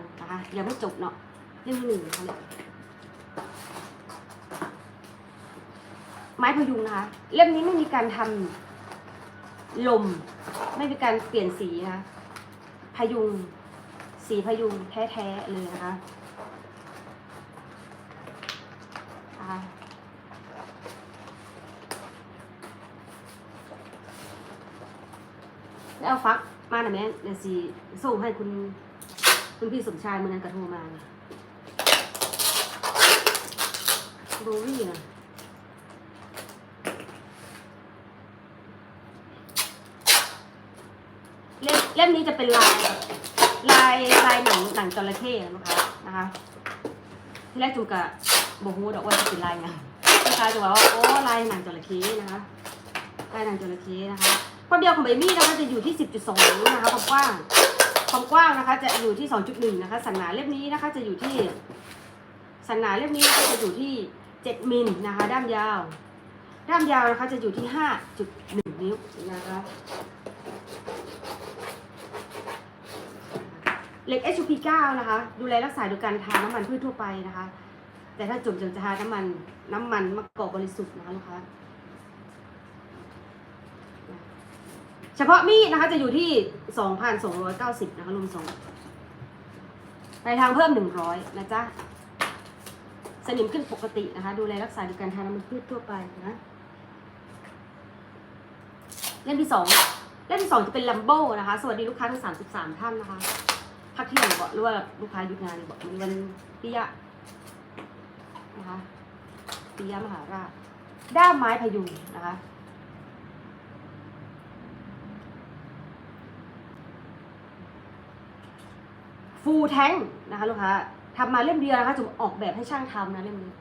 ยังนะคะยังไม่จบเนาะเล่มที่หนึ่งนะคะเนี่ยไม้พยุงนะคะ เล่มนี้ไม่มีการทำลม ไม่มีการเปลี่ยนสีนะคะพยุง สีพยุงแท้ๆเลยนะคะนะคะแล้วเอาฟักมาหน่อยไหมเดี๋ยวสีส่งให้คุณ คุณพี่สมชายมือนั้นกระโทรมานะโบวี่นะเล่มเล่มนี้จะเป็นลายลายลายหนังหนังจระเข้นะคะนะคะที่แรกจุกะบอกฮูดอกว่าจะเป็นลายไงลูกค้าจะบอกว่าโอ้ลายหนังจระเข้นะคะลายหนังจระเข้นะคะความยาวของใบมีดนะคะจะอยู่ที่ 10.2นะคะความกว้าง ความกว้างนะคะจะอยู่ที่ 2.1 นะคะ สันหนาเล่มนี้นะคะจะอยู่ที่ สันหนาเล่มนี้นะคะจะอยู่ที่ 7 มิลนะคะ ด้ามยาว ด้ามยาวนะคะจะอยู่ที่ 5.1 นิ้วนะคะเหล็ก HP9 นะคะ ดูแลรักษาโดยการทาน้ำมันพืชทั่วไปนะคะ แต่ถ้าจุ่มจะทาน้ำมันน้ำมันมะกอกบริสุทธิ์นะคะลูกค้า เฉพาะมีดนะคะจะอยู่ที่2,290นะคะรวมส่งไปทางเพิ่ม100นะจ๊ะสนิมขึ้นปกตินะคะ ดูแลรักษาดยการทาน้ำมันพืชทั่วไปนะเล่มที่สองเล่มที่สองจะเป็นลัมโบนะคะ สวัสดีลูกค้าทั้ง33ท่านนะคะพักเที่ยงบอกหรือว่าลูกค้าหยุดงานบอกมีวันปิยะนะคะปิยะมหาราชด้ามไม้พยุงนะคะ ฟูลแท้งนะคะลูกค้าทำมาเล่มเดียวนะคะจุ๋มออกแบบให้ช่างทำนะเล่มนี้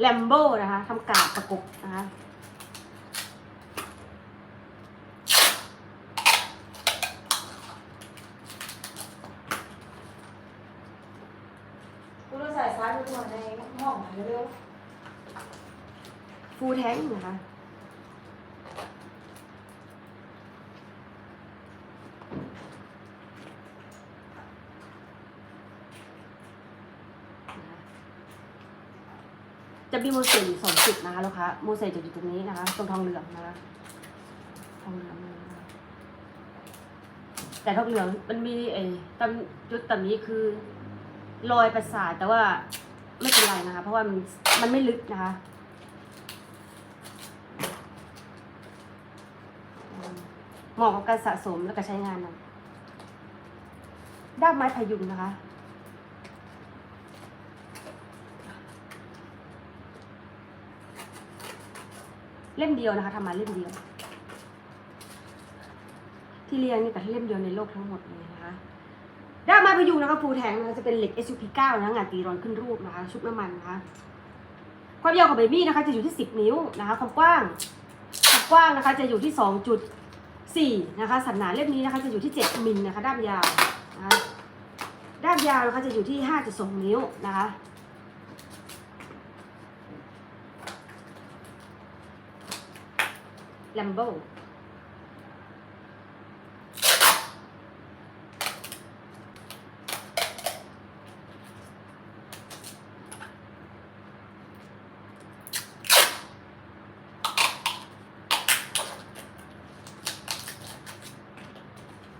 แลมโบนะคะทำกาบประกบนะคะกูรู้ใส่ซ้ายทุกคนในห้องเร็วฟูลแท้งนะคะ จะมีโมเสกสองจุดนะคะลูกค้าโมเสกจะอยู่ตรงนี้นะคะตรงทองเหลืองนะคะทองเหลืองแต่ทองเหลืองมันมีไอ้ตำจุดตำนี้คือรอยประสาทแต่ว่าไม่เป็นไรนะคะ เพราะว่ามันมันไม่ลึกนะคะเหมาะกับการสะสมแล้วก็ใช้งานนะด้ามไม้พยุงนะคะ เล่มเดียวนะคะทำมาเล่มเดียว ที่เรียงนี่แต่เล่มเดียวในโลกทั้งหมดเลยนะคะด้ามไม้พยุงนะคะฟูแทงนะคะจะเป็นเหล็ก SUP 9 นะคะงานตีร้อนขึ้นรูปนะคะชุบน้ำมันนะคะความยาวของเบบี้นะคะจะอยู่ที่ 10 นิ้วนะคะความกว้างความกว้างนะคะจะอยู่ที่ 2.4 นะคะสันหนาเล่มนี้นะคะจะอยู่ที่ 7มิลนะคะด้ามยาวนะคะด้ามยาวนะคะจะอยู่ที่ 5.2 นิ้วนะคะ แลมโบ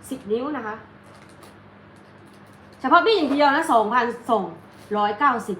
สิบนิ้วนะคะ เฉพาะมีดอย่างเดียวนะสองพันสองร้อยเก้าสิบ